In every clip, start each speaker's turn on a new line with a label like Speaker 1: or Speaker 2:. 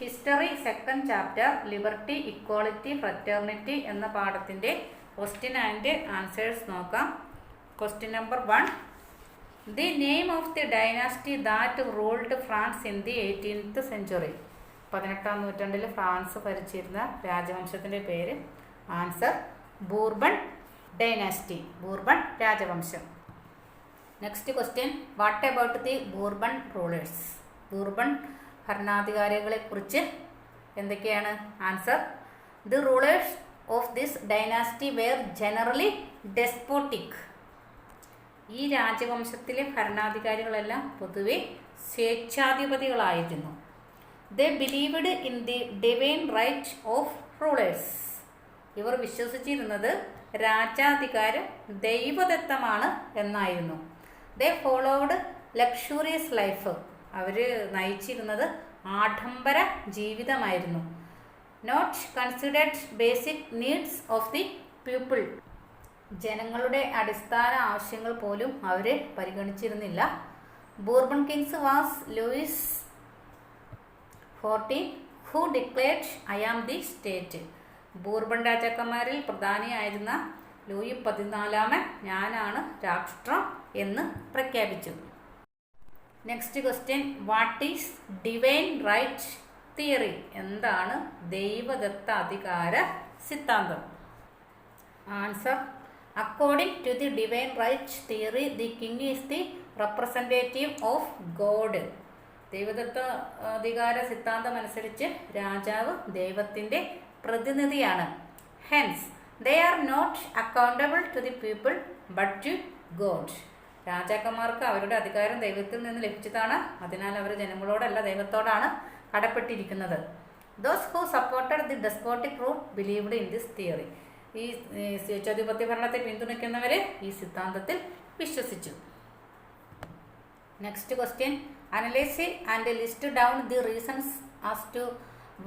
Speaker 1: History second chapter liberty equality fraternity എന്ന പാഠത്തിൻ്റെ question and answers നോക്കാം question number one the name of the dynasty that ruled France in the eighteenth century പതിനെട്ടാം നൂറ്റാണ്ടിൽ ഫ്രാൻസ് ഭരിച്ചിരുന്ന രാജവംശത്തിൻ്റെ പേര് ആൻസർ ബൂർബൺ ഡൈനാസ്റ്റി ബൂർബൺ രാജവംശം next question what about the Bourbon rulers Bourbon കുറിച്ച് എന്തൊക്കെയാണ് answer the rulers of this dynasty were generally despotic ഈ രാജവംശത്തിലെ ഭരണാധികാരികളെല്ലാം പൊതുവെ സ്വേച്ഛാധിപതികളായിരുന്നു they believed in the divine right of rulers ഇവർ വിശ്വസിച്ചിരുന്നത് രാജാധികാരം ദൈവദത്തമാണ് എന്നായിരുന്നു ദ ഫോളോഡ് ലക്ഷൂറിയസ് ലൈഫ് അവർ നയിച്ചിരുന്നത് ആഡംബര ജീവിതമായിരുന്നു not considered basic needs of the people ജനങ്ങളുടെ അടിസ്ഥാന ആവശ്യങ്ങൾ പോലും അവർ പരിഗണിച്ചിരുന്നില്ല Bourbon kings was Louis fourteen who declared I am the state Bourbon രാജാക്കന്മാരിൽ പ്രധാനിയായിരുന്ന ലൂയി പതിനാലാമൻ ഞാനാണ് രാഷ്ട്രം എന്ന് പ്രഖ്യാപിച്ചു next question what is divine right theory എന്താണ് ദൈവദത്ത അധികാര സിദ്ധാന്തം answer according to the divine right theory the king is the representative of God ദൈവദത്ത അധികാര സിദ്ധാന്തം അനുസരിച്ച് രാജാവ് ദൈവത്തിൻ്റെ പ്രതിനിധിയാണ് hence they are not accountable to the people but to God രാജാക്കന്മാർക്ക് അവരുടെ അധികാരം ദൈവത്തിൽ നിന്ന് ലഭിച്ചതാണ് അതിനാൽ അവർ ജനങ്ങളോടല്ല ദൈവത്തോടാണ് കടപ്പെട്ടിരിക്കുന്നത് those who supported the despotic rule believed in this theory ഈ സ്വേച്ഛാധിപത്യ ഭരണത്തെ പിന്തുണയ്ക്കുന്നവർ ഈ സിദ്ധാന്തത്തിൽ വിശ്വസിച്ചു next question analyse and list down the reasons as to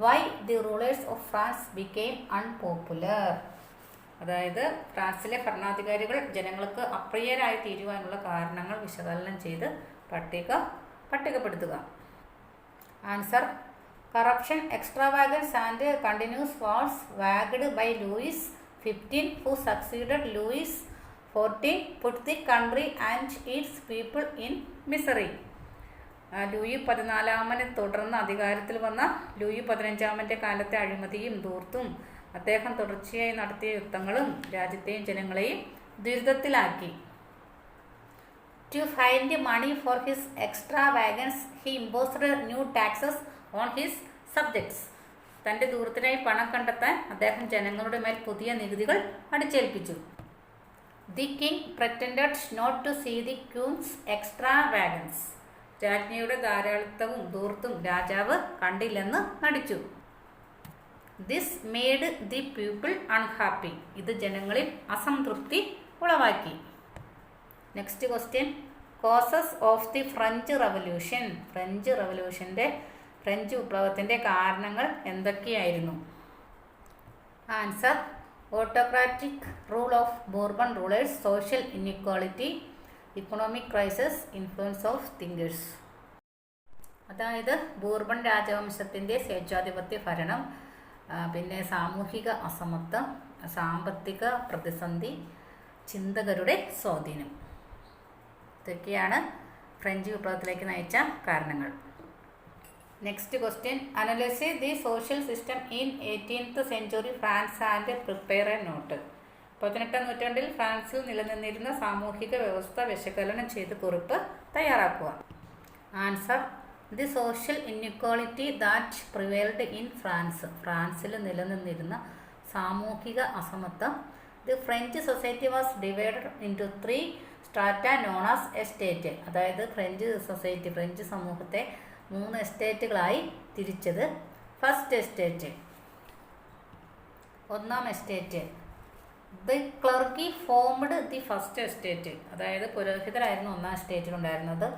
Speaker 1: why the rulers of France became unpopular അതായത് ഫ്രാൻസിലെ ഭരണാധികാരികൾ ജനങ്ങൾക്ക് അപ്രിയരായി തീരുവാനുള്ള കാരണങ്ങൾ വിശകലനം ചെയ്ത് പട്ടിക പട്ടികപ്പെടുത്തുക answer corruption extravagance and continuous wars waged by Louis fifteen who succeeded Louis fourteen put the country and its people in misery Louis പതിനാലാമനെ തുടർന്ന് അധികാരത്തിൽ വന്ന ലൂയി പതിനഞ്ചാമൻ്റെ കാലത്തെ അഴിമതിയും ദൂർത്തും അദ്ദേഹം തുടർച്ചയായി നടത്തിയ യുദ്ധങ്ങളും രാജ്യത്തെയും ജനങ്ങളെയും ദുരിതത്തിലാക്കി to find money for his extravagance he imposed new taxes on his subjects തൻ്റെ ദൂരത്തിനായി പണം കണ്ടെത്താൻ അദ്ദേഹം ജനങ്ങളുടെ മേൽ പുതിയ നികുതികൾ അടിച്ചേൽപ്പിച്ചു the king pretended not to see the queen's extravagance രാജ്ഞിയുടെ ധാരാളിത്തവും ദൂർത്തും രാജാവ് കണ്ടില്ലെന്ന് നടിച്ചു this made the people unhappy ഇത് ജനങ്ങളിൽ അസംതൃപ്തി ഉളവാക്കി next question causes of the French Revolution French റവല്യൂഷൻ്റെ French വിപ്ലവത്തിൻ്റെ കാരണങ്ങൾ എന്തൊക്കെയായിരുന്നു answer autocratic rule of Bourbon rulers social inequality economic crisis influence of thinkers അതായത് ബോർബൺ രാജവംശത്തിൻ്റെ സ്വേച്ഛാധിപത്യ ഭരണം പിന്നെ സാമൂഹിക അസമത്വം സാമ്പത്തിക പ്രതിസന്ധി ചിന്തകരുടെ സ്വാധീനം ഇതൊക്കെയാണ് ഫ്രഞ്ച് വിപ്ലവത്തിലേക്ക് നയിച്ച കാരണങ്ങൾ next question analyse the social system in eighteenth century France and prepare a note പതിനെട്ടാം നൂറ്റാണ്ടിൽ ഫ്രാൻസിൽ നിലനിന്നിരുന്ന സാമൂഹിക വ്യവസ്ഥ വിശകലനം ചെയ്ത് കുറിപ്പ് തയ്യാറാക്കുക answer the social inequality that prevailed in France ഫ്രാൻസിൽ നിലനിന്നിരുന്ന സാമൂഹിക അസമത്വം the French society was divided to three strata known as estate അതായത് ഫ്രഞ്ച് സൊസൈറ്റി ഫ്രഞ്ച് സമൂഹത്തെ മൂന്ന് എസ്റ്റേറ്റുകളായി തിരിച്ചത് ഫസ്റ്റ് എസ്റ്റേറ്റ് ഒന്നാം estate the clergy formed the first estate അതായത് പുരോഹിതരായിരുന്നു ഒന്നാം എസ്റ്റേറ്റിലുണ്ടായിരുന്നത്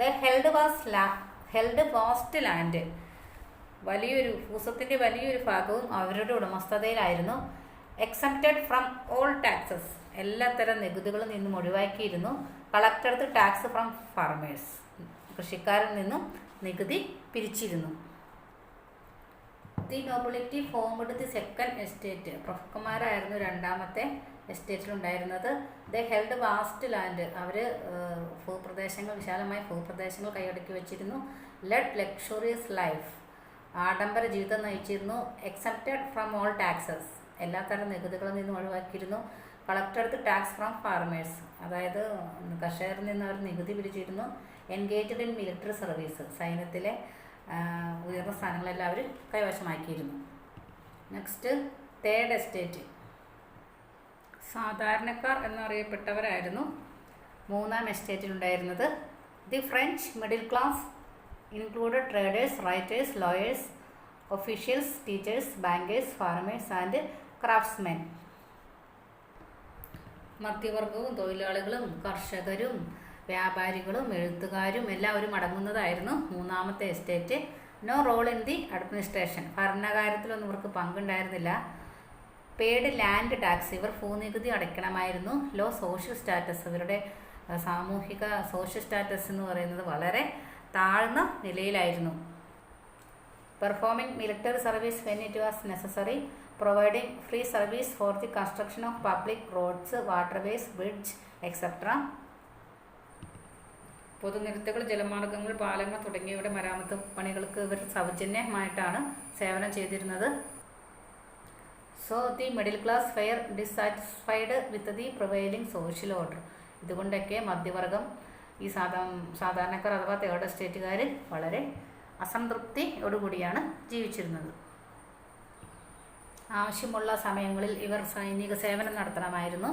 Speaker 1: ദ ഹെൽഡ് വാസ് ലാ ഹെൽഡ് വാസ്റ്റ് ലാൻഡ് വലിയൊരു ഭൂസത്തിൻ്റെ വലിയൊരു ഭാഗവും അവരുടെ ഉടമസ്ഥതയിലായിരുന്നു എക്സംപ്റ്റഡ് ഫ്രം ഓൾ ടാക്സസ് തരം നികുതികളിൽ നിന്നും ഒഴിവാക്കിയിരുന്നു കളക്ടർത്ത് ടാക്സ് ഫ്രം ഫാർമേഴ്സ് കൃഷിക്കാരിൽ നിന്നും നികുതി പിരിച്ചിരുന്നു the nobility formed the second estate പ്രഭുക്കന്മാരായിരുന്നു രണ്ടാമത്തെ എസ്റ്റേറ്റിലുണ്ടായിരുന്നത് ദ ഹെൽഡ് വാസ്റ്റ് ലാൻഡ് അവർ ഭൂപ്രദേശങ്ങൾ വിശാലമായ ഭൂപ്രദേശങ്ങൾ കൈയടക്കി വെച്ചിരുന്നു ലെഡ് ലക്ഷറിയസ് ലൈഫ് ആഡംബര ജീവിതം നയിച്ചിരുന്നു എക്സെപ്റ്റഡ് ഫ്രം ഓൾ ടാക്സസ് എല്ലാ തരം നികുതികളിൽ നിന്നും ഒഴിവാക്കിയിരുന്നു കളക്ടർക്ക് ടാക്സ് ഫ്രം ഫാർമേഴ്സ് അതായത് കർഷകരിൽ നിന്ന് അവർ നികുതി പിരിച്ചിരുന്നു എൻഗേജ്ഡ് ഇൻ മിലിറ്ററി സർവീസ് സൈന്യത്തിലെ ഉയർന്ന സ്ഥാനങ്ങളെല്ലാം അവർ കൈവശമാക്കിയിരുന്നു നെക്സ്റ്റ് തേർഡ് എസ്റ്റേറ്റ് സാധാരണക്കാർ എന്നറിയപ്പെട്ടവരായിരുന്നു മൂന്നാം എസ്റ്റേറ്റിലുണ്ടായിരുന്നത് the French middle class include traders writers lawyers officials teachers bankers farmers and craftsmen മധ്യവർഗവും തൊഴിലാളികളും കർഷകരും വ്യാപാരികളും എഴുത്തുകാരും എല്ലാവരും അടങ്ങുന്നതായിരുന്നു മൂന്നാമത്തെ estate no role in the administration ഭരണകാര്യത്തിലൊന്നും ഇവർക്ക് പങ്കുണ്ടായിരുന്നില്ല പെയ്ഡ് ലാൻഡ് ടാക്സ് ഇവർ ഭൂനികുതി അടയ്ക്കണമായിരുന്നു ലോ സോഷ്യൽ സ്റ്റാറ്റസ് ഇവരുടെ സാമൂഹിക സോഷ്യൽ സ്റ്റാറ്റസ് എന്ന് പറയുന്നത് വളരെ താഴ്ന്ന നിലയിലായിരുന്നു performing military service when it was necessary providing free service for the construction of public roads waterways bridge etcetera പൊതുനിരത്തുകൾ ജലമാർഗങ്ങൾ പാലങ്ങൾ തുടങ്ങിയവയുടെ മരാമത്ത് പണികൾക്ക് ഇവർ സൗജന്യമായിട്ടാണ് സേവനം ചെയ്തിരുന്നത് so the middle class were dissatisfied with the prevailing social order ഇതുകൊണ്ടൊക്കെ മധ്യവർഗം ഈ സാധാ സാധാരണക്കാർ അഥവാ തേർഡ് എസ്റ്റേറ്റുകാർ വളരെ അസംതൃപ്തിയോടുകൂടിയാണ് ജീവിച്ചിരുന്നത് ആവശ്യമുള്ള സമയങ്ങളിൽ ഇവർ സൈനിക സേവനം നടത്തണമായിരുന്നു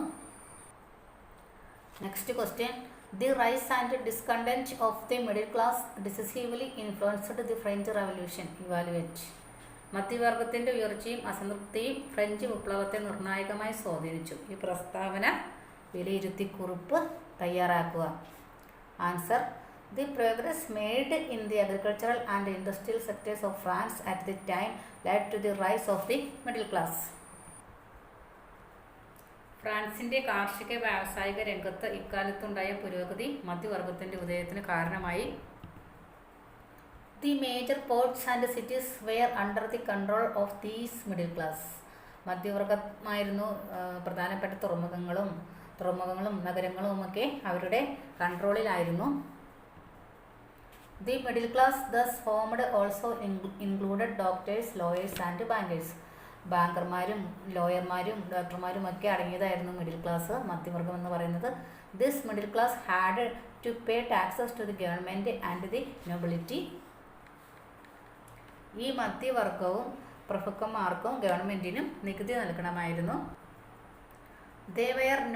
Speaker 1: next question the rise and discontent of the middle class decisively influenced the French Revolution evaluate മധ്യവർഗത്തിന്റെ ഉയർച്ചയും അസംതൃപ്തിയും ഫ്രഞ്ച് വിപ്ലവത്തെ നിർണായകമായി സ്വാധീനിച്ചു ഈ പ്രസ്താവന വിലയിരുത്തിക്കുറിപ്പ് തയ്യാറാക്കുക answer the progress made in the agricultural and industrial sectors of France at the time led to the rise of the middle class ഫ്രാൻസിന്റെ കാർഷിക വ്യാവസായിക രംഗത്ത് ഇക്കാലത്തുണ്ടായ പുരോഗതി മധ്യവർഗത്തിന്റെ ഉദയത്തിന് കാരണമായി the major ports and cities were under the control of these middle class മധ്യവർഗമായിരുന്നു പ്രധാനപ്പെട്ട തുറമുഖങ്ങളും തുറമുഖങ്ങളും നഗരങ്ങളും ഒക്കെ അവരുടെ കൺട്രോളിലായിരുന്നു the middle class thus formed also included doctors lawyers and bankers ബാങ്കർമാരും ലോയർമാരും ഡോക്ടർമാരും ഒക്കെ അടങ്ങിയതായിരുന്നു മിഡിൽ ക്ലാസ് മധ്യവർഗം എന്ന് പറയുന്നത് this middle class had to pay taxes to the government and the nobility ഈ മധ്യവർഗവും പ്രഭുക്കന്മാർക്കും ഗവൺമെൻറ്റിനും നികുതി നൽകണമായിരുന്നു they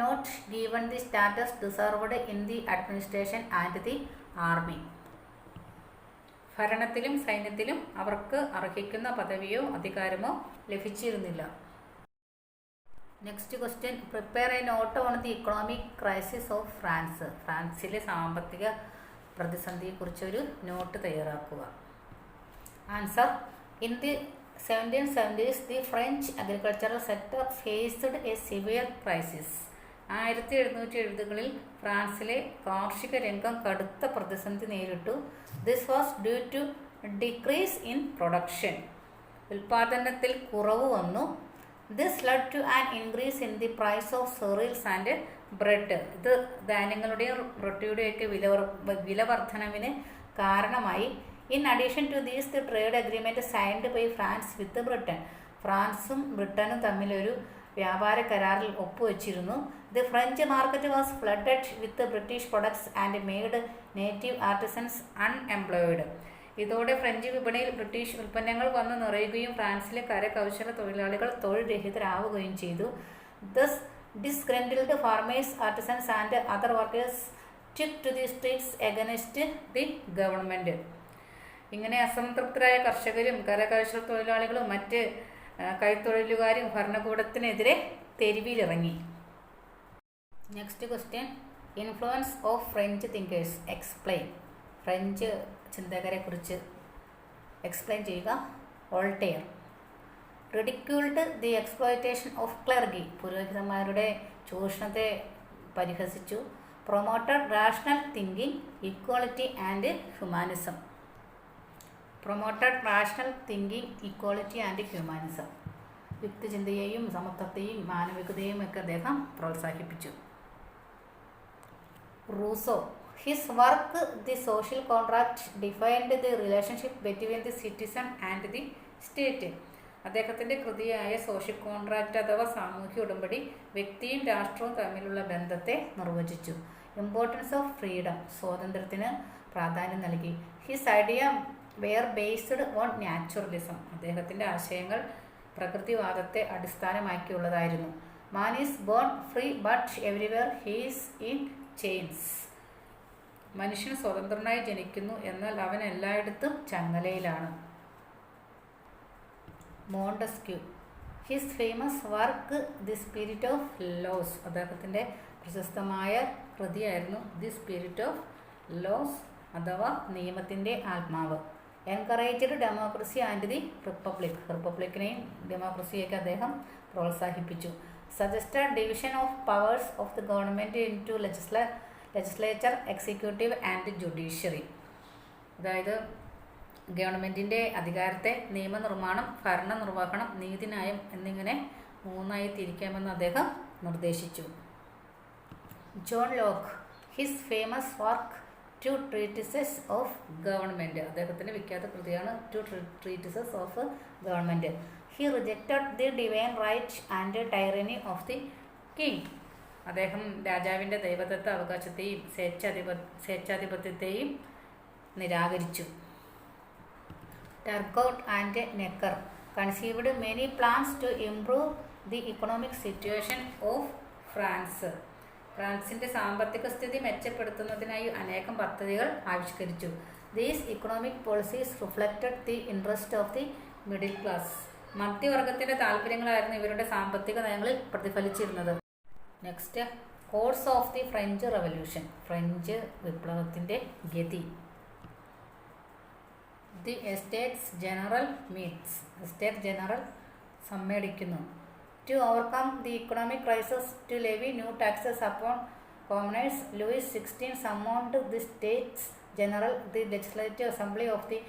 Speaker 1: not given the status deserved in the administration and the army ഭരണത്തിലും സൈന്യത്തിലും അവർക്ക് അർഹിക്കുന്ന പദവിയോ അധികാരമോ ലഭിച്ചിരുന്നില്ല next question prepare a note on the economic crisis of France ഫ്രാൻസിലെ സാമ്പത്തിക പ്രതിസന്ധിയെക്കുറിച്ചൊരു നോട്ട് തയ്യാറാക്കുക answer in the seventeen seventies the French agricultural sector faced a severe crisis ആയിരത്തി എഴുന്നൂറ്റി എഴുപതുകളിൽ ഫ്രാൻസിലെ കാർഷിക രംഗം കടുത്ത പ്രതിസന്ധി നേരിട്ടു this was due to decrease in production ഉൽപാദനത്തിൽ കുറവ് വന്നു this led to an increase in the price of cereals and bread ഇത് ധാന്യങ്ങളുടെയും റൊട്ടിയുടെയൊക്കെ വില വില വർധനവിന് കാരണമായി in addition to these the trade agreement signed by France with Britain ഫ്രാൻസും ബ്രിട്ടനും തമ്മിലൊരു വ്യാപാര കരാറിൽ ഒപ്പുവെച്ചിരുന്നു the French market was flooded with British products and made native artisans unemployed ഇതോടെ ഫ്രഞ്ച് വിപണിയിൽ ബ്രിട്ടീഷ് ഉൽപ്പന്നങ്ങൾ വന്ന് നിറയുകയും ഫ്രാൻസിലെ കരകൗശല തൊഴിലാളികൾ തൊഴിൽ രഹിതരാവുകയും ചെയ്തു thus disgruntled farmers artisans and other workers took to the streets against the government ഇങ്ങനെ അസംതൃപ്തരായ കർഷകരും കരകൗശല തൊഴിലാളികളും മറ്റ് കൈത്തൊഴിലുകാരും ഭരണകൂടത്തിനെതിരെ തെരുവിലിറങ്ങി next question influence of French thinkers explain French ചിന്തകരെക്കുറിച്ച് explain ചെയ്യുക Voltaire ridiculed the exploitation of clergy പുരോഹിതന്മാരുടെ ചൂഷണത്തെ പരിഹസിച്ചു promoted rational thinking equality and humanism promoted rational thinking equality and humanism യുക്തിചിന്തയെയും സമത്വത്തെയും മാനവികതയും ഒക്കെ അദ്ദേഹം പ്രോത്സാഹിപ്പിച്ചു Rousseau his work the social contract defined the relationship between the citizen and the state അദ്ദേഹത്തിൻ്റെ കൃതിയായ സോഷ്യൽ കോൺട്രാക്റ്റ് അഥവാ സാമൂഹ്യ ഉടമ്പടി വ്യക്തിയും രാഷ്ട്രവും തമ്മിലുള്ള ബന്ധത്തെ നിർവചിച്ചു ഇമ്പോർട്ടൻസ് ഓഫ് ഫ്രീഡം സ്വാതന്ത്ര്യത്തിന് പ്രാധാന്യം നൽകി his idea were based on naturalism അദ്ദേഹത്തിൻ്റെ ആശയങ്ങൾ പ്രകൃതിവാദത്തെ അടിസ്ഥാനമാക്കിയുള്ളതായിരുന്നു man is born free but everywhere he's in chains മനുഷ്യൻ സ്വതന്ത്രനായി ജനിക്കുന്നു എന്നാൽ അവൻ എല്ലായിടത്തും ചങ്ങലയിലാണ് Montesquieu his famous work the spirit of laws അദ്ദേഹത്തിൻ്റെ പ്രശസ്തമായ കൃതിയായിരുന്നു ദി സ്പിരിറ്റ് ഓഫ് ലോസ് അഥവാ നിയമത്തിൻ്റെ ആത്മാവ് encouraged democracy and the republic റിപ്പബ്ലിക്കിനെയും ഡെമോക്രസിയൊക്കെ അദ്ദേഹം പ്രോത്സാഹിപ്പിച്ചു suggested division of powers of the government into ലെജിസ്ല legislature executive and judiciary അതായത് ഗവൺമെൻറ്റിൻ്റെ അധികാരത്തെ നിയമനിർമ്മാണം ഭരണനിർവഹണം നീതിന്യായം എന്നിങ്ങനെ മൂന്നായി തിരിക്കാമെന്ന് അദ്ദേഹം നിർദ്ദേശിച്ചു John Locke his famous work two treatises of government അദ്ദേഹത്തിൻ്റെ വിഖ്യാത കൃതിയാണ് two treatises of government he rejected the divine right and tyranny of the king അദ്ദേഹം രാജാവിൻ്റെ ദൈവതത്വ അവകാശത്തെയും സ്വേച്ഛാധിപ സ്വേച്ഛാധിപത്യത്തെയും നിരാകരിച്ചു Turgot and Necker conceived many plans to improve the economic situation of France ഫ്രാൻസിന്റെ സാമ്പത്തിക സ്ഥിതി മെച്ചപ്പെടുത്തുന്നതിനായി അനേകം പദ്ധതികൾ ആവിഷ്കരിച്ചു these economic policies reflected the interest of the middle class മധ്യവർഗത്തിന്റെ താല്പര്യങ്ങളായിരുന്നു ഇവരുടെ സാമ്പത്തിക നയങ്ങളിൽ പ്രതിഫലിച്ചിരുന്നത് next course of the French revolution French വിപ്ലവത്തിന്റെ ഗതി the estates general meets estate general സമ്മേളിക്കുന്നു To overcome the economic crisis, to levy new taxes upon commoners, Louis XVI summoned the States General, the Legislative Assembly of the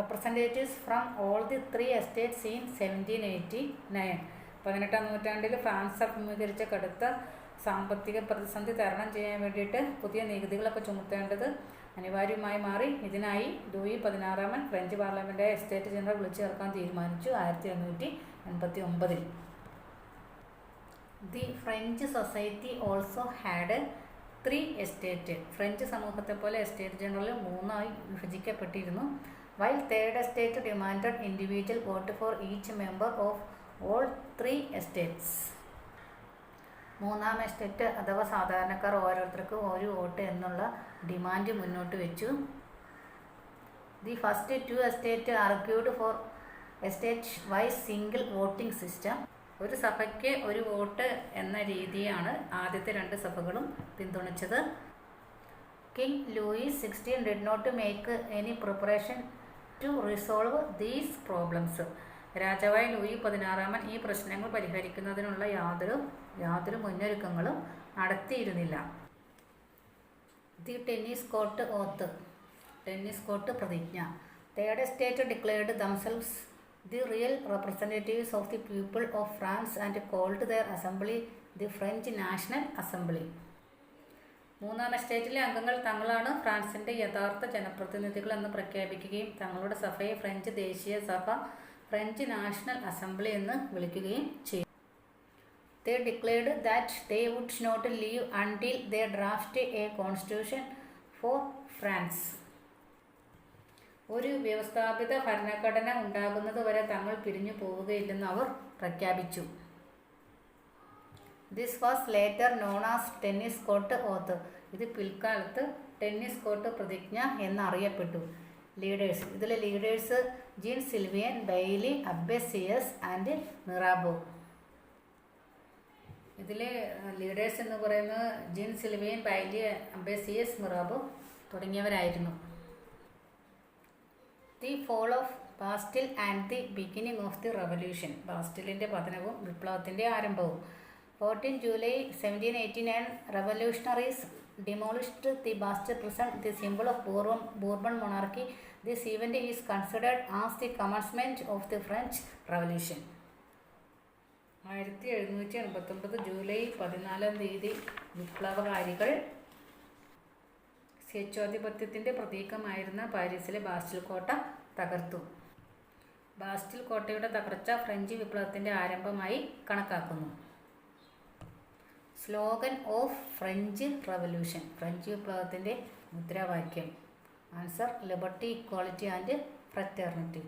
Speaker 1: representatives from all the three estates in seventeen eighty nine പതിനെട്ടാം നൂറ്റാണ്ടിൽ France അഭിമുഖീകരിച്ച കടുത്ത സാമ്പത്തിക പ്രതിസന്ധി തരണം ചെയ്യാൻ വേണ്ടിയിട്ട് പുതിയ നികുതികളൊക്കെ ചുമത്തേണ്ടത് അനിവാര്യമായി മാറി ഇതിനായി ലൂയി പതിനാറാമൻ ഫ്രഞ്ച് പാർലമെൻറ്റ് എസ്റ്റേറ്റ് ജനറൽ വിളിച്ചു ചേർക്കാൻ തീരുമാനിച്ചു ആയിരത്തി എണ്ണൂറ്റി എൺപത്തി ഒമ്പതിൽ the French society also had three estate French സമൂഹത്തെ പോലെ എസ്റ്റേറ്റ് ജനറൽ മൂന്നായി വിഭജിക്കപ്പെട്ടിരുന്നു while third estate demanded individual vote for each member of all three estates മൂന്നാം എസ്റ്റേറ്റ് അഥവാ സാധാരണക്കാർ ഓരോരുത്തർക്കും ഒരു വോട്ട് എന്നുള്ള ഡിമാൻഡ് മുന്നോട്ട് വെച്ചു the first two estate argued for estate wise single voting system ഒരു സഭയ്ക്ക് ഒരു വോട്ട് എന്ന രീതിയാണ് ആദ്യത്തെ രണ്ട് സഭകളും പിന്തുണച്ചത് king Louis sixteen did not make any preparation to resolve these problems രാജാവായ ലൂയി പതിനാറാമൻ ഈ പ്രശ്നങ്ങൾ പരിഹരിക്കുന്നതിനുള്ള യാതൊരു യാതൊരു മുന്നൊരുക്കങ്ങളും നടത്തിയിരുന്നില്ല the tennis court oath tennis court പ്രതിജ്ഞ third state declared themselves The real representatives of the people of France and called their assembly the French National Assembly. മൂന്നാം എസ്റ്റേറ്റിലെ അംഗങ്ങൾ തങ്ങളാണ് ഫ്രാൻസിൻ്റെ യഥാർത്ഥ ജനപ്രതിനിധികൾ എന്ന് പ്രഖ്യാപിക്കുകയും തങ്ങളുടെ സഭയെ ഫ്രഞ്ച് ദേശീയ സഭ ഫ്രഞ്ച് നാഷണൽ അസംബ്ലി എന്ന് വിളിക്കുകയും ചെയ്തു they declared that they would not leave until they draft a constitution for France ഒരു വ്യവസ്ഥാപിത ഭരണഘടന ഉണ്ടാകുന്നതുവരെ തങ്ങൾ പിരിഞ്ഞു പോവുകയില്ലെന്ന് അവർ പ്രഖ്യാപിച്ചു this was later known as tennis court oath ഇത് പിൽക്കാലത്ത് ടെന്നീസ് കോർട്ട് പ്രതിജ്ഞ എന്നറിയപ്പെട്ടു ലീഡേഴ്സ് ഇതിലെ leaders Jean Sylvain Bailly Abbe Sieyes and Mirabeau ഇതിലെ ലീഡേഴ്സ് എന്ന് പറയുന്നത് Jean Sylvain Bailly Abbe Sieyes Mirabeau തുടങ്ങിയവരായിരുന്നു the fall of Bastille and the beginning of the revolution ബാസ്റ്റിലിൻ്റെ പതനവും വിപ്ലവത്തിൻ്റെ ആരംഭവും fourteen July seventeen eighty nine revolutionaries demolished the Bastille prison the symbol of Bourbon Bourbon monarchy this event is considered as the commencement of the French revolution ആയിരത്തി എഴുന്നൂറ്റി എൺപത്തൊമ്പത് July പതിനാലാം തീയതി വിപ്ലവകാരികൾ സ്വേച്ഛാധിപത്യത്തിൻ്റെ പ്രതീകമായിരുന്ന പാരീസിലെ ബാസ്റ്റിൽ കോട്ട തകർത്തു ബാസ്റ്റിൽ കോട്ടയുടെ തകർച്ച ഫ്രഞ്ച് വിപ്ലവത്തിൻ്റെ ആരംഭമായി കണക്കാക്കുന്നു slogan of French revolution French വിപ്ലവത്തിൻ്റെ മുദ്രാവാക്യം answer liberty equality and fraternity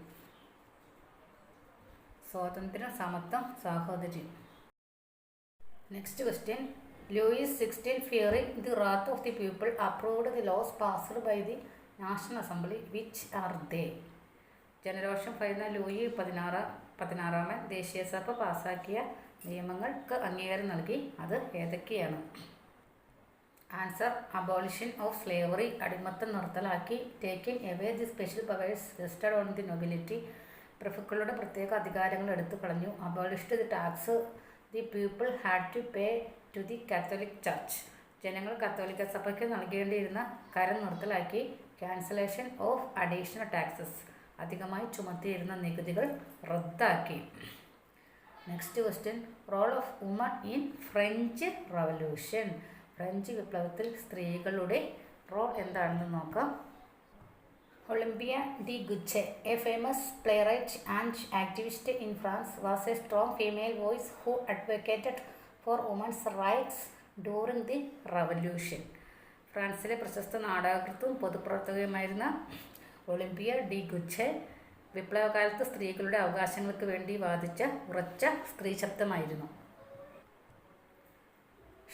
Speaker 1: സ്വാതന്ത്ര്യം സമത്വം സാഹോദര്യം next question Louis sixteen feared the wrath of the people approved the laws passed by the national assembly which are they ജനരോഷം പറയുന്ന Louis പതിനാറ് പതിനാറാമൻ ദേശീയ സഭ പാസാക്കിയ നിയമങ്ങൾക്ക് അംഗീകാരം നൽകി അത് ഏതൊക്കെയാണ് ആൻസർ അബോളിഷൻ ഓഫ് സ്ലേവറി അടിമത്തം നിർത്തലാക്കി taking away the special powers vested on the nobility പ്രഭുക്കളുടെ പ്രത്യേക അധികാരങ്ങൾ എടുത്തു കളഞ്ഞു abolished the tax the people had to pay to the Catholic church ജനങ്ങൾ കത്തോലിക്ക സഭയ്ക്ക് നൽകേണ്ടിയിരുന്ന കരം നിർത്തലാക്കി ക്യാൻസലേഷൻ ഓഫ് അഡീഷണൽ ടാക്സസ് അധികമായി ചുമത്തിയിരുന്ന നികുതികൾ റദ്ദാക്കി next question role of woman in French revolution French വിപ്ലവത്തിൽ സ്ത്രീകളുടെ റോൾ എന്താണെന്ന് നോക്കാം Olympia de Gouges a famous play and activist in France was a strong female voice who advocated for woman's rights during the revolution ഫ്രാൻസിലെ പ്രശസ്ത നാടകകൃത്തും പൊതുപ്രവർത്തകയുമായിരുന്ന Olympia D ഗുച്ഛെ വിപ്ലവകാലത്ത് സ്ത്രീകളുടെ അവകാശങ്ങൾക്ക് വേണ്ടി വാദിച്ച ഉറച്ച സ്ത്രീ ശബ്ദമായിരുന്നു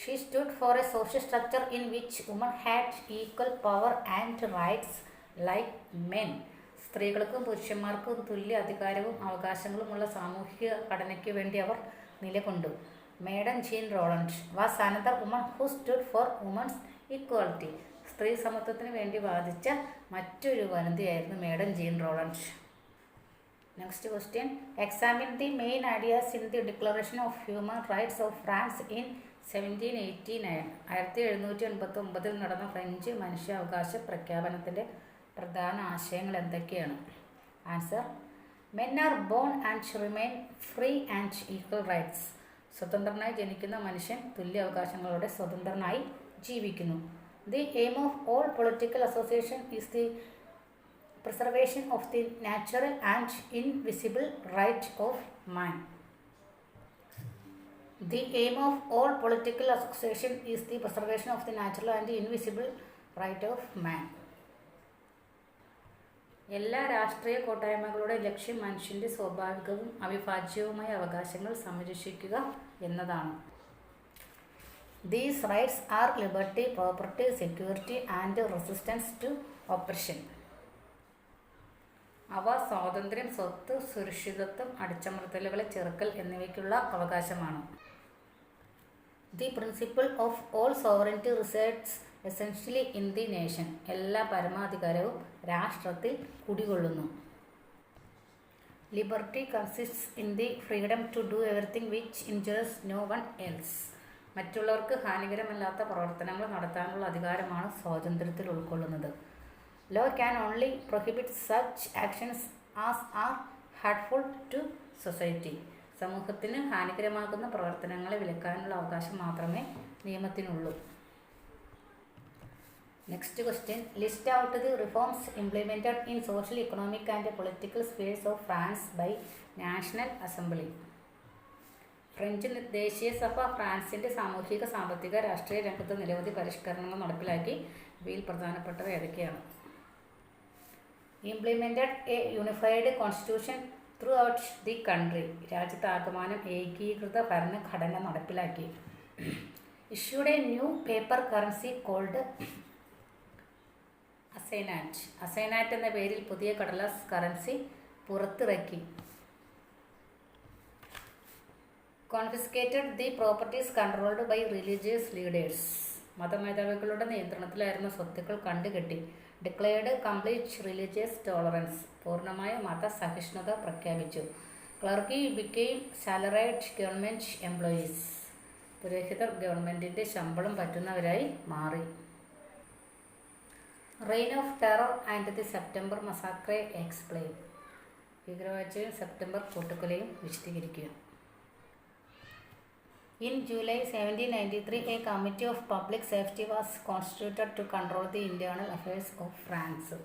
Speaker 1: she stood for a social structure in which woman had equal power and rights like men സ്ത്രീകൾക്കും പുരുഷന്മാർക്കും തുല്യ അധികാരവും അവകാശങ്ങളുമുള്ള സാമൂഹിക ഘടനയ്ക്ക് വേണ്ടി അവർ നിലകൊണ്ടു Madame Jean Roland was another woman who stood for woman's equality സ്ത്രീ സമത്വത്തിന് വേണ്ടി വാദിച്ച മറ്റൊരു വനിതയായിരുന്നു Madame Jean Roland next question examine the main ideas in the declaration of human rights of France in seventeen eighty nine ആയിരത്തി എഴുന്നൂറ്റി എൺപത്തി ഒമ്പതിൽ നടന്ന ഫ്രഞ്ച് മനുഷ്യാവകാശ പ്രഖ്യാപനത്തിൻ്റെ പ്രധാന ആശയങ്ങൾ എന്തൊക്കെയാണ് answer men are born and remain free and equal rights സ്വതന്ത്രനായി ജനിക്കുന്ന മനുഷ്യൻ തുല്യ അവകാശങ്ങളോടെ സ്വതന്ത്രനായി ജീവിക്കുന്നു the aim of all political association is the preservation of the natural and invisible right of man the aim of all political association is the preservation of the natural and invisible right of man എല്ലാ രാഷ്ട്രീയ കൂട്ടായ്മകളുടെ ലക്ഷ്യം മനുഷ്യൻ്റെ സ്വാഭാവികവും അവിഭാജ്യവുമായ അവകാശങ്ങൾ സംരക്ഷിക്കുക എന്നതാണ് these rights are liberty property security and resistance to operation അവ സ്വാതന്ത്ര്യം സ്വത്ത് സുരക്ഷിതത്വം അടിച്ചമർത്തലുകളെ ചെറുക്കൽ എന്നിവയ്ക്കുള്ള അവകാശമാണ് the principle of all sovereignty resides essentially in the nation എല്ലാ പരമാധികാരവും രാഷ്ട്രത്തിൽ കുടികൊള്ളുന്നു liberty consists in the freedom to do everything which injures no one else മറ്റുള്ളവർക്ക് ഹാനികരമല്ലാത്ത പ്രവർത്തനങ്ങൾ നടത്താനുള്ള അധികാരമാണ് സ്വാതന്ത്ര്യത്തിൽ ഉൾക്കൊള്ളുന്നത് law can only prohibit such actions as are hurtful to society സമൂഹത്തിന് ഹാനികരമാകുന്ന പ്രവർത്തനങ്ങളെ വിലക്കാനുള്ള അവകാശം മാത്രമേ നിയമത്തിനുള്ളൂ next question list out the reforms implemented in social economic and political space of France by national assembly French ദേശീയ സഭ ഫ്രാൻസിൻ്റെ സാമൂഹിക സാമ്പത്തിക രാഷ്ട്രീയ രംഗത്ത് നിരവധി പരിഷ്കരണങ്ങൾ നടപ്പിലാക്കി ഇവയിൽ പ്രധാനപ്പെട്ടവ ഏതൊക്കെയാണ് implemented a unified constitution throughout the country രാജ്യത്താകമാനം ഏകീകൃത ഭരണഘടന നടപ്പിലാക്കി issued a new paper currency called assignat assignat എന്ന പേരിൽ പുതിയ കടലാസ് കറൻസി പുറത്തിറക്കി confiscated the properties controlled by religious leaders മതമേധാവികളുടെ നിയന്ത്രണത്തിലായിരുന്ന സ്വത്തുക്കൾ കണ്ടുകെട്ടി ഡിക്ലെയർഡ് കംപ്ലീറ്റ് റിലീജിയസ് ടോളറൻസ് പൂർണ്ണമായ മത സഹിഷ്ണുത പ്രഖ്യാപിച്ചു clergy became salaried government employees പുരോഹിതർ ഗവൺമെൻറ്റിൻ്റെ ശമ്പളം പറ്റുന്നവരായി മാറി reign of terror and the September massacre explain ഭീകരവാഴ്ചയും September കൂട്ടക്കൊലയും വിശദീകരിക്കുക in July seventeen ninety three a committee of public safety was constituted to control the internal affairs of France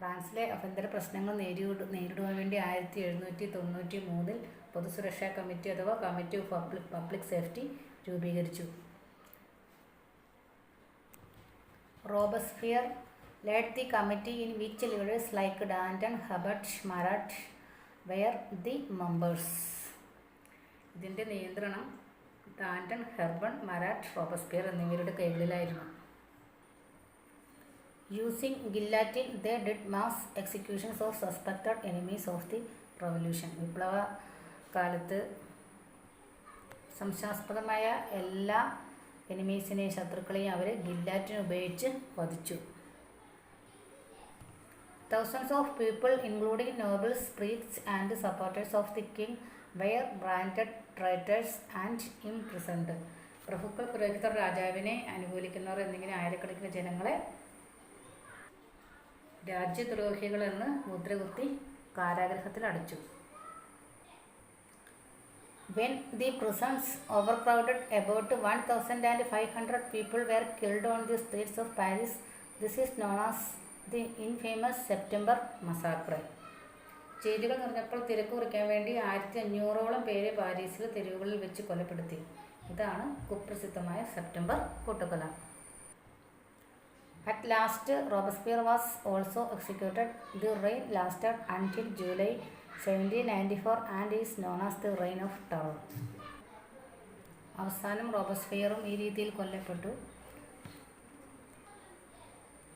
Speaker 1: ഫ്രാൻസിലെ അഭ്യന്തര പ്രശ്നങ്ങൾ നേരി നേരിടുവാൻ വേണ്ടി ആയിരത്തി എഴുന്നൂറ്റി തൊണ്ണൂറ്റി മൂന്നിൽ പൊതുസുരക്ഷാ കമ്മിറ്റി അഥവാ committee of public public safety രൂപീകരിച്ചു Robespierre led the committee in which leaders like Danton, Hebert Marat were the members. ഇതിൻ്റെ നിയന്ത്രണം ഡാൻഡൻ ഹെർബൺ മറാട്ട് റോബസ്ഫിയർ എന്നിവരുടെ കൈകളിലായിരുന്നു using guillotine they did mass executions of suspected enemies of the revolution വിപ്ലവ കാലത്ത് സംശാസ്പദമായ എല്ലാ എനിമീസിനെ ശത്രുക്കളെയും അവർ ഗില്ലാറ്റിന് ഉപയോഗിച്ച് വധിച്ചു thousands of people including nobles priests and supporters of the king were branded traitors and imprisoned പ്രഭുക്കൾ പുരോഹിതർ രാജാവിനെ അനുകൂലിക്കുന്നവർ എന്നിങ്ങനെ ആയിരക്കണക്കിന് ജനങ്ങളെ രാജ്യദ്രോഹികളെന്ന് മുദ്രകുത്തി കാരാഗ്രഹത്തിൽ അടച്ചു when the prisons crowded about one thousand and five hundred people were killed on the streets of Paris this is known as the infamous September massacre ചെയ്തികൾ നിറഞ്ഞപ്പോൾ തിരക്ക് കുറിക്കാൻ വേണ്ടി ആയിരത്തി അഞ്ഞൂറോളം പേരെ പാരീസിലെ തെരുവുകളിൽ വെച്ച് കൊലപ്പെടുത്തി ഇതാണ് കുപ്രസിദ്ധമായ September കൂട്ടുകൊല at last Robespierre was also executed the reign lasted until July seventeen ninety four and is known as the reign of terror അവസാനം റോബസ്ഫിയറും ഈ രീതിയിൽ കൊല്ലപ്പെട്ടു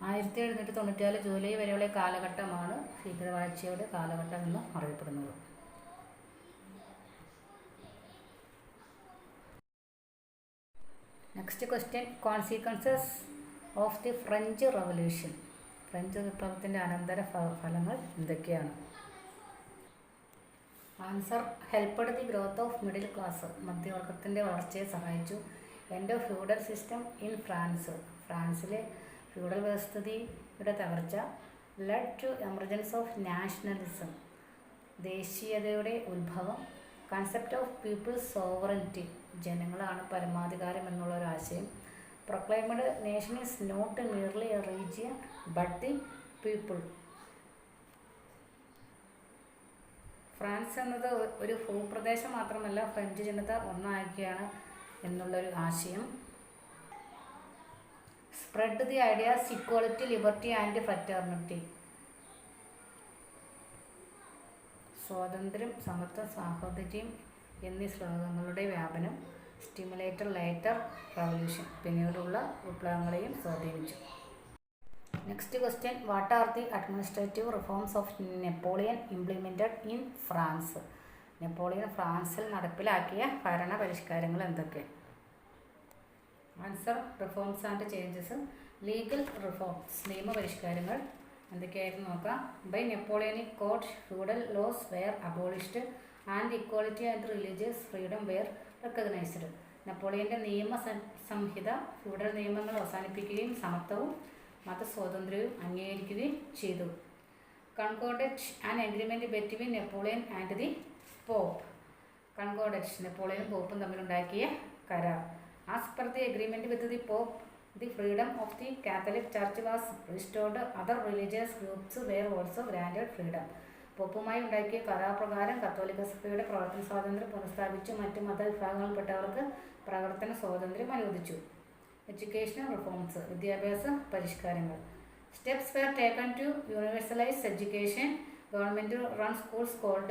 Speaker 1: ആയിരത്തി എഴുന്നൂറ്റി തൊണ്ണൂറ്റി നാല് ജൂലൈ വരെയുള്ള കാലഘട്ടമാണ് ഭീകരവാഴ്ചയുടെ കാലഘട്ടം എന്ന് അറിയപ്പെടുന്നത് next question consequences of the French revolution French വിപ്ലവത്തിൻ്റെ അനന്തര ഫലങ്ങൾ എന്തൊക്കെയാണ് answer helped the growth of middle class മധ്യവർഗത്തിൻ്റെ വളർച്ചയെ സഹായിച്ചു എൻ്റെ ഫ്യൂഡൽ സിസ്റ്റം ഇൻ ഫ്രാൻസ് ഫ്രാൻസിലെ ഫ്യൂഡൽ വ്യവസ്ഥിതിയുടെ തകർച്ച led to emergence of nationalism ദേശീയതയുടെ ഉത്ഭവം കൺസെപ്റ്റ് ഓഫ് പീപ്പിൾസ് സോവറിറ്റി ജനങ്ങളാണ് പരമാധികാരം എന്നുള്ള ഒരു ആശയം proclaimed nation is not merely a region but the people France എന്നത് ഒരു ഭൂപ്രദേശം മാത്രമല്ല ഫ്രഞ്ച് ജനത ഒന്നാക്കിയാണ് എന്നുള്ളൊരു ആശയം spread the ideas equality liberty and fraternity സ്വാതന്ത്ര്യം സമത്വ സാഹോദര്യം എന്നീ ശ്ലോകങ്ങളുടെ വ്യാപനം സ്റ്റിമുലേറ്റർ ലൈറ്റർ റവല്യൂഷൻ പിന്നീടുള്ള വിപ്ലവങ്ങളെയും സ്വാധീനിച്ചു next question what are the administrative reforms of Napoleon implemented in France Napoleon ഫ്രാൻസിൽ നടപ്പിലാക്കിയ ഭരണ പരിഷ്കാരങ്ങൾ എന്തൊക്കെ answer reforms and changes legal reforms നിയമപരിഷ്കാരങ്ങൾ എന്തൊക്കെയായിരുന്നു നോക്കാം by Napoleonic code feudal laws were abolished and equality and religious freedom were recognised നെപ്പോളിയൻ്റെ നിയമ സംഹിത ഫ്യൂഡൽ നിയമങ്ങൾ അവസാനിപ്പിക്കുകയും സമത്വവും മതസ്വാതന്ത്ര്യവും അംഗീകരിക്കുകയും ചെയ്തു concordat and agreement between Napoleon and the pope concordat നെപ്പോളിയനും പോപ്പും തമ്മിലുണ്ടാക്കിയ കരാർ as per the agreement with the pope the freedom of the Catholic church was restored other religious groups were also granted freedom പൊപ്പുമായി ഉണ്ടാക്കിയ കരാപ്രകാരം കത്തോലിക്ക സഭയുടെ പ്രവർത്തന സ്വാതന്ത്ര്യം പുനഃസ്ഥാപിച്ചു മറ്റ് മതവിഭാഗങ്ങളിൽപ്പെട്ടവർക്ക് പ്രവർത്തന സ്വാതന്ത്ര്യം അനുവദിച്ചു Educational reforms, Vidyabhyasa Parishkarangal. Steps were taken to universalize education. Government-run schools called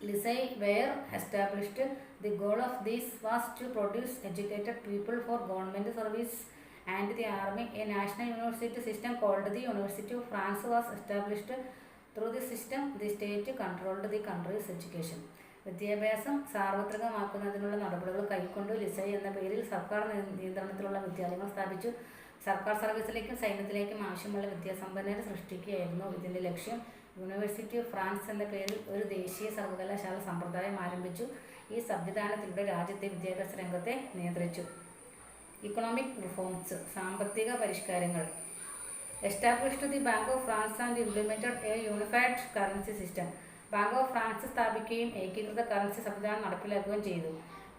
Speaker 1: lycée were established. The goal of this was to produce educated people for government service and the army. A national university system called the University of France was established. Through this system, the state controlled the country's education. വിദ്യാഭ്യാസം സാർവത്രികമാക്കുന്നതിനുള്ള നടപടികൾ കൈക്കൊണ്ടു ലിസൈ എന്ന പേരിൽ സർക്കാർ നിയന്ത്രണത്തിലുള്ള വിദ്യാലയങ്ങൾ സ്ഥാപിച്ചു സർക്കാർ സർവീസിലേക്കും സൈന്യത്തിലേക്കും ആവശ്യമുള്ള വിദ്യാസമ്പന്നരെ സൃഷ്ടിക്കുകയായിരുന്നു ഇതിൻ്റെ ലക്ഷ്യം യൂണിവേഴ്സിറ്റി ഓഫ് ഫ്രാൻസ് എന്ന പേരിൽ ഒരു ദേശീയ സർവകലാശാല സമ്പ്രദായം ആരംഭിച്ചു ഈ സംവിധാനത്തിലൂടെ രാജ്യത്തെ വിദ്യാഭ്യാസ രംഗത്തെ നിയന്ത്രിച്ചു ഇക്കണോമിക് റിഫോംസ് സാമ്പത്തിക പരിഷ്കാരങ്ങൾ established the bank of France and implemented a unified currency system bank of France സ്ഥാപിക്കുകയും ഏകീകൃത കറൻസി സംവിധാനം നടപ്പിലാക്കുകയും ചെയ്തു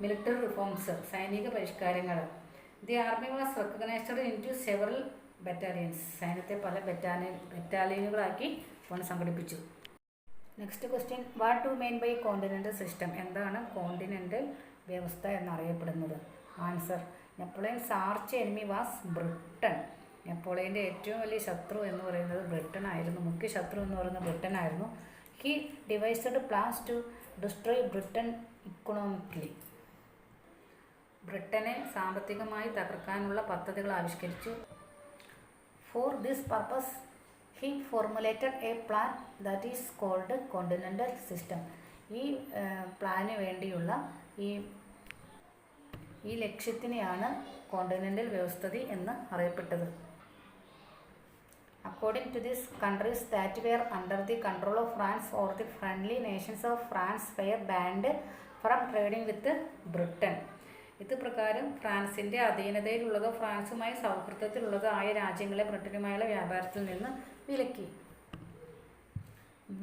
Speaker 1: മിലിറ്ററി റിഫോംസ് സൈനിക പരിഷ്കാരങ്ങൾ the army was recognised in to several battalions സൈന്യത്തെ പല ബറ്റാലിയൻ ബറ്റാലിയനുകളാക്കി സംഘടിപ്പിച്ചു next question what to mean by continental system എന്താണ് കോണ്ടിനെൻ്റൽ വ്യവസ്ഥ എന്നറിയപ്പെടുന്നത് answer Napoleon's arch enemy was Britain നെപ്പോളിയൻ്റെ ഏറ്റവും വലിയ ശത്രു എന്ന് പറയുന്നത് ബ്രിട്ടൻ ആയിരുന്നു മുഖ്യ ശത്രു എന്ന് പറയുന്നത് ബ്രിട്ടൻ ആയിരുന്നു He devised plans to destroy Britain economically. ബ്രിട്ടനെ സാമ്പത്തികമായി തകർക്കാനുള്ള പദ്ധതികൾ ആവിഷ്കരിച്ചു for this purpose he formulated a plan that is called continental system ഈ പ്ലാന് വേണ്ടിയുള്ള ഈ ഈ ലക്ഷ്യത്തിനെയാണ് കോണ്ടിനെൻ്റൽ വ്യവസ്ഥിതി എന്ന് അറിയപ്പെട്ടത് according to this countries that were under the control of France or the friendly nations of France were banned from trading with Britain ഇത് പ്രകാരം ഫ്രാൻസിൻ്റെ അധീനതയിലുള്ളതോ ഫ്രാൻസുമായി സൗഹൃദത്തിലുള്ളതോ ആയ രാജ്യങ്ങളെ ബ്രിട്ടനുമായുള്ള വ്യാപാരത്തിൽ നിന്ന് വിലക്കി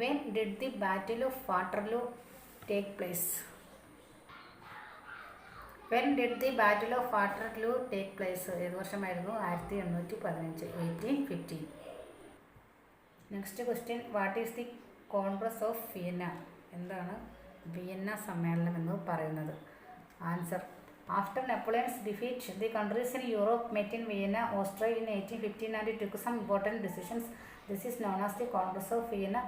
Speaker 1: when did the battle of Waterloo take place when did the battle of Waterloo take place ഏത് വർഷമായിരുന്നു ആയിരത്തി എണ്ണൂറ്റി പതിനഞ്ച് eighteen fifteen next question what is the Congress of Vienna എന്താണ് വിയന്ന സമ്മേളനം എന്ന് പറയുന്നത് answer after Napoleon's defeat the countries in Europe met in Vienna Australia in eighteen fifteen and took some important decisions this is known as the Congress of Vienna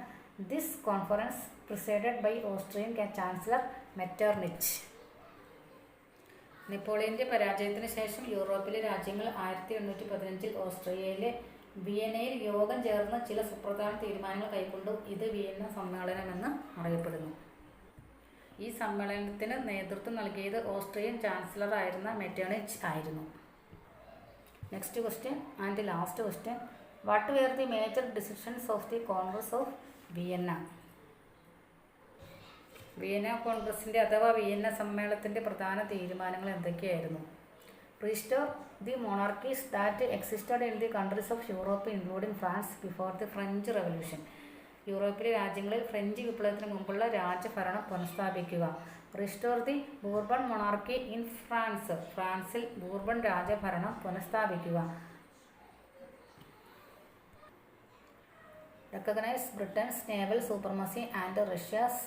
Speaker 1: this conference presided by Austrian chancellor Metternich നെപ്പോളിയൻ്റെ പരാജയത്തിന് ശേഷം യൂറോപ്പിലെ രാജ്യങ്ങൾ ആയിരത്തി എണ്ണൂറ്റി പതിനഞ്ചിൽ ഓസ്ട്രേലിയയിലെ വിയനയിൽ യോഗം ചേർന്ന് ചില സുപ്രധാന തീരുമാനങ്ങൾ കൈക്കൊണ്ടു ഇത് വിയന്ന സമ്മേളനമെന്ന് അറിയപ്പെടുന്നു ഈ സമ്മേളനത്തിന് നേതൃത്വം നൽകിയത് ഓസ്ട്രിയൻ ചാൻസലർ ആയിരുന്ന മെറ്റേണിച്ച് ആയിരുന്നു next question and the last question what were the major decisions of the Congress of Vienna Vienna കോൺഗ്രസിൻ്റെ അഥവാ വിയന്ന സമ്മേളനത്തിൻ്റെ പ്രധാന തീരുമാനങ്ങൾ എന്തൊക്കെയായിരുന്നു restore the monarchies that existed in the countries of Europe including France before the French revolution യൂറോപ്പിലെ രാജ്യങ്ങളിൽ French വിപ്ലവത്തിന് മുമ്പുള്ള രാജ്യഭരണം പുനഃസ്ഥാപിക്കുക restore the Bourbon monarchy in France ഫ്രാൻസിൽ ബൂർബൺ രാജഭരണം പുനഃസ്ഥാപിക്കുക recognise Britain's naval supremacy and Russia's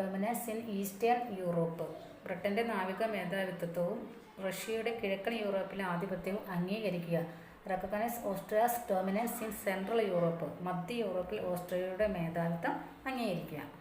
Speaker 1: dominance in eastern Europe ബ്രിട്ടൻ്റെ നാവിക മേധാവിത്വവും റഷ്യയുടെ കിഴക്കൻ യൂറോപ്പിലെ ആധിപത്യവും അംഗീകരിക്കുക recognise Austria's dominance in central Europe മധ്യ യൂറോപ്പിൽ ഓസ്ട്രിയയുടെ മേധാവിത്വം അംഗീകരിക്കുക